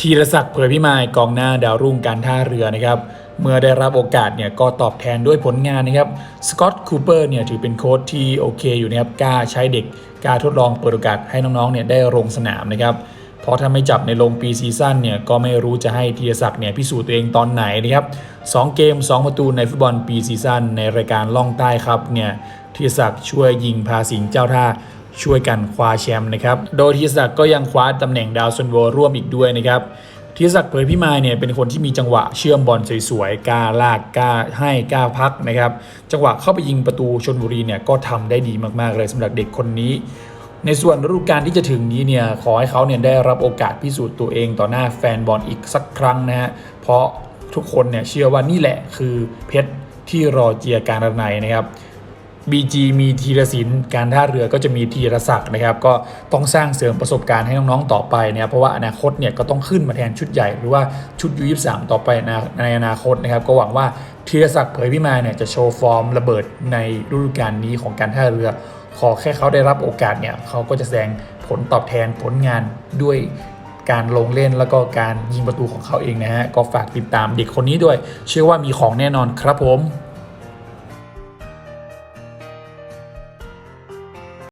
ธีรศักดิ์เผยพิมายกองหน้าดาวรุ่งการท่าเรือนะครับเมื่อได้รับโอกาสเนี่ยก็ตอบแทนด้วยผลงานนะครับสกอตต์คูเปอร์เนี่ยถือเป็นโค้ชที่โอเคอยู่นะครับกล้าใช้เด็กกล้าทดลองเปิดโอกาสให้น้องๆเนี่ยได้ลงสนามนะครับเพราะถ้าไม่จับในลงปีซีซั่นเนี่ยก็ไม่รู้จะให้ธีรศักดิ์เนี่ยพิสูจน์ตัวเองตอนไหนนะครับสองเกม 2 ประตูในฟุตบอลปีซีซั่นในรายการล่องใต้ครับเนี่ยธีรศักดิ์ช่วยยิงพาสิงเจ้าท่า ช่วยกันคว้าแชมป์นะครับ โดยธีรศักดิ์ก็ยังคว้าตำแหน่งดาวซันโวร่วมอีกด้วยนะครับธีรศักดิ์เผยพิมายเนี่ยเป็นคนที่มีจังหวะเชื่อมบอลสวยๆ กล้าลากกล้าให้กล้าพักนะครับ จังหวะเข้าไปยิงประตูชนบุรีเนี่ยก็ทำได้ดีมากๆเลยสำหรับเด็กคนนี้ ในส่วนฤดูกาลที่จะถึงนี้เนี่ยขอให้เขาเนี่ยได้รับโอกาสพิสูจน์ตัวเองต่อหน้าแฟนบอลอีกสักครั้งนะฮะ เพราะทุกคนเนี่ยเชื่อว่านี่แหละคือเพชรที่รอเจียการระไนนะครับ BG มีธีรศิลป์การท่าเรือก็จะมีธีรศักดิ์นะครับ ก็ต้องสร้างเสริมประสบการณ์ให้น้องๆต่อไปนะครับเพราะว่าอนาคตเนี่ยก็ต้องขึ้นมาแทนชุดใหญ่หรือว่าชุดยูยี่สามต่อไปในในอนาคตนะครับ ก็หวังว่าธีรศักดิ์เผยพิมายเนี่ยจะโชว์ฟอร์มระเบิดในฤดูกาลนี้ของการท่าเรือ ขอแค่เขาได้รับโอกาสเนี่ยเขาก็จะแสดงผลตอบแทนผลงานด้วยการลงเล่นแล้วก็การยิงประตูของเขาเองนะฮะก็ฝากติดตามเด็กคนนี้ด้วย เชื่อว่ามีของแน่นอนครับผม